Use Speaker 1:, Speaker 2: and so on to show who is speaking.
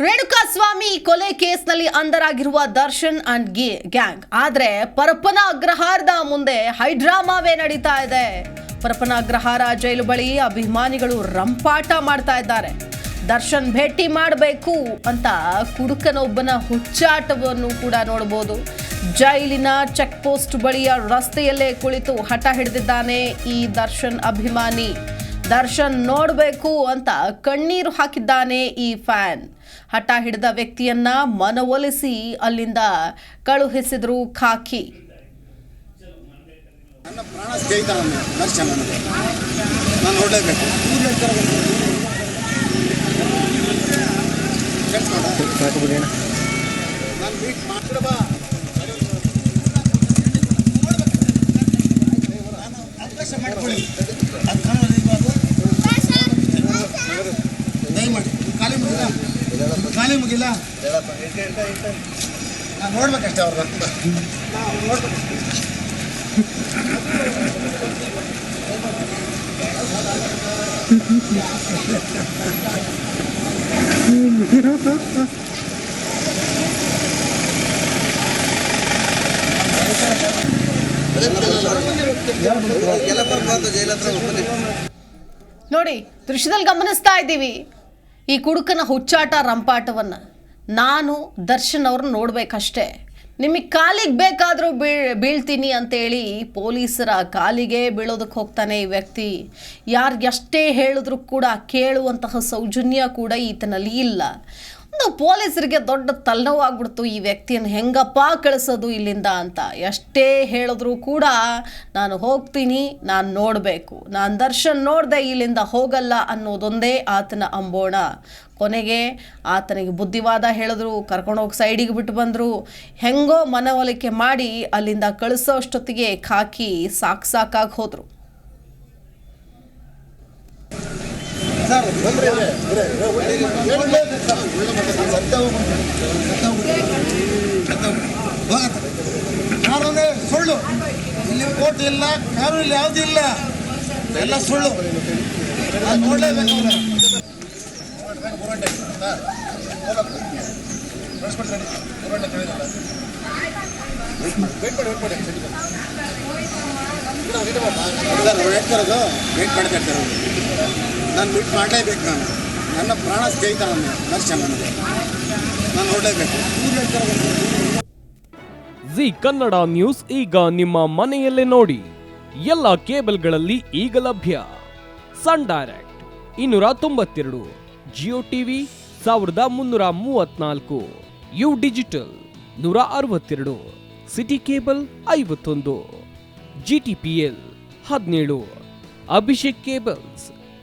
Speaker 1: ರೇಣುಕಾಸ್ವಾಮಿ ಕೊಲೆ ಕೇಸ್ನಲ್ಲಿ ಅಂಧರಾಗಿರುವ ದರ್ಶನ್ ಅಂಡ್ ಗಿ ಗ್ಯಾಂಗ್. ಆದ್ರೆ ಪರಪ್ಪನ ಅಗ್ರಹಾರದ ಮುಂದೆ ಹೈಡ್ರಾಮಾವೇ ನಡೀತಾ ಇದೆ. ಪರಪ್ಪನ ಅಗ್ರಹಾರ ಜೈಲು ಬಳಿ ಅಭಿಮಾನಿಗಳು ರಂಪಾಟ ಮಾಡ್ತಾ ಇದ್ದಾರೆ. ದರ್ಶನ್ ಭೇಟಿ ಮಾಡಬೇಕು ಅಂತ ಕುಡುಕನೊಬ್ಬನ ಹುಚ್ಚಾಟವನ್ನು ಕೂಡ ನೋಡಬಹುದು ಜೈಲಿನ ಚೆಕ್ ಪೋಸ್ಟ್ ಬಳಿಯ ರಸ್ತೆಯಲ್ಲೇ ಕುಳಿತು ಹಠ ಹಿಡಿದಿದ್ದಾನೆ ಈ ದರ್ಶನ್ ಅಭಿಮಾನಿ. ದರ್ಶನ್ ನೋಡಬೇಕು ಅಂತ ಕಣ್ಣೀರು ಹಾಕಿದ್ದಾನೆ ಈ ಫ್ಯಾನ್. ಹಠ ಹಿಡಿದ ವ್ಯಕ್ತಿಯನ್ನ ಮನವೊಲಿಸಿ ಅಲ್ಲಿಂದ ಕಳುಹಿಸಿದ್ರು ಖಾಕಿ.
Speaker 2: ನಾನು ಖಾಲಿ ಮುಗಿಲ್ಲ? ನಾನು ನೋಡ್ಬೇಕಷ್ಟೇ ಅವ್ರನ್ನ ನೋಡ್ಬೇಕು
Speaker 1: ನೋಡಿ ದೃಶ್ಯದಲ್ಲಿ ಗಮನಿಸ್ತಾ ಇದ್ದೀವಿ. ಈ ಕುಡುಕನ ಹುಚ್ಚಾಟ ರಂಪಾಟವನ್ನ ನಾನು, ದರ್ಶನ್ ಅವ್ರನ್ನ ನೋಡ್ಬೇಕಷ್ಟೇ. ನಿಮಗೆ ಕಾಲಿಗೆ ಬೇಕಾದರೂ ಬೀಳ್ ಬೀಳ್ತೀನಿ ಅಂತೇಳಿ ಪೊಲೀಸರ ಕಾಲಿಗೆ ಬೀಳೋದಕ್ಕೆ ಹೋಗ್ತಾನೆ ಈ ವ್ಯಕ್ತಿ. ಯಾರಿಗೆಷ್ಟೇ ಹೇಳಿದ್ರು ಕೂಡ ಕೇಳುವಂತಹ ಸೌಜನ್ಯ ಕೂಡ ಈತನಲ್ಲಿ ಇಲ್ಲ. ಪೊಲೀಸರಿಗೆ ದೊಡ್ಡ ತಲೆನೋವಾಗ್ಬಿಡ್ತು. ಈ ವ್ಯಕ್ತಿಯನ್ನು ಹೆಂಗಪ್ಪ ಕಳಿಸೋದು ಇಲ್ಲಿಂದ ಅಂತ. ಎಷ್ಟೇ ಹೇಳಿದ್ರೂ ಕೂಡ ನಾನು ಹೋಗ್ತೀನಿ, ನಾನು ನೋಡಬೇಕು. ನಾನು ದರ್ಶನ್ ನೋಡಿದೆ ಇಲ್ಲಿಂದ ಹೋಗಲ್ಲ ಅನ್ನೋದೊಂದೇ ಆತನ ಅಂಬೋಣ. ಕೊನೆಗೆ ಆತನಿಗೆ ಬುದ್ಧಿವಾದ ಹೇಳಿದ್ರು ಕರ್ಕೊಂಡೋಗಿ ಸೈಡಿಗೆ ಬಿಟ್ಟು ಬಂದರು. ಹೆಂಗೋ ಮನವೊಲಿಕೆ ಮಾಡಿ ಅಲ್ಲಿಂದ ಕಳಿಸೋ ಅಷ್ಟೊತ್ತಿಗೆ ಖಾಕಿ ಸಾಕು ಸಾಕಾಗಿ ಹೋದರು
Speaker 2: ಸರ್ ಬಂದ್ರೆ ಕಾನೂನೇ ಸುಳ್ಳು ಇಲ್ಲಿ ಕೋರ್ಟ್ ಇಲ್ಲ ಕಾನೂನು ಇಲ್ಲಿ ಯಾವುದೂ ಇಲ್ಲ ಎಲ್ಲ ಸುಳ್ಳು ನಾನು ನೋಡಲೇಬೇಕು ವೇಟ್ ಮಾಡ್ತಾ ಇರ್ತಾರೆ ನಾನು ಮೀಟ್ ಮಾಡಲೇಬೇಕು ನಾನು. ನನ್ನ ಪ್ರಾಣ ಸ್ನೇಹಿತ ನನ್ನ ದರ್ಶನ ನನಗೆ ನಾನು ನೋಡಲೇಬೇಕು.
Speaker 3: ಜಿ ಕನ್ನಡ ನ್ಯೂಸ್ ಈಗ ನಿಮ್ಮ ಮನೆಯಲ್ಲೇ ನೋಡಿ. ಎಲ್ಲ ಕೇಬಲ್ಗಳಲ್ಲಿ ಈಗ ಲಭ್ಯ. ಸನ್ ಡೈರೆಕ್ಟ್ ಇನ್ನೂರ ತೊಂಬತ್ತೆರಡು, ಜಿಯೋ ಟಿವಿ ಸಾವಿರದ ಮುನ್ನೂರ ಮೂವತ್ನಾಲ್ಕು, ಯು ಡಿಜಿಟಲ್ ನೂರ ಅರವತ್ತೆರಡು, ಸಿಟಿ ಕೇಬಲ್ ಐವತ್ತೊಂದು ಜಿ ಟಿ ಪಿ ಎಲ್ ಹದಿನೇಳು, ಅಭಿಷೇಕ್ ಕೇಬಲ್ಸ್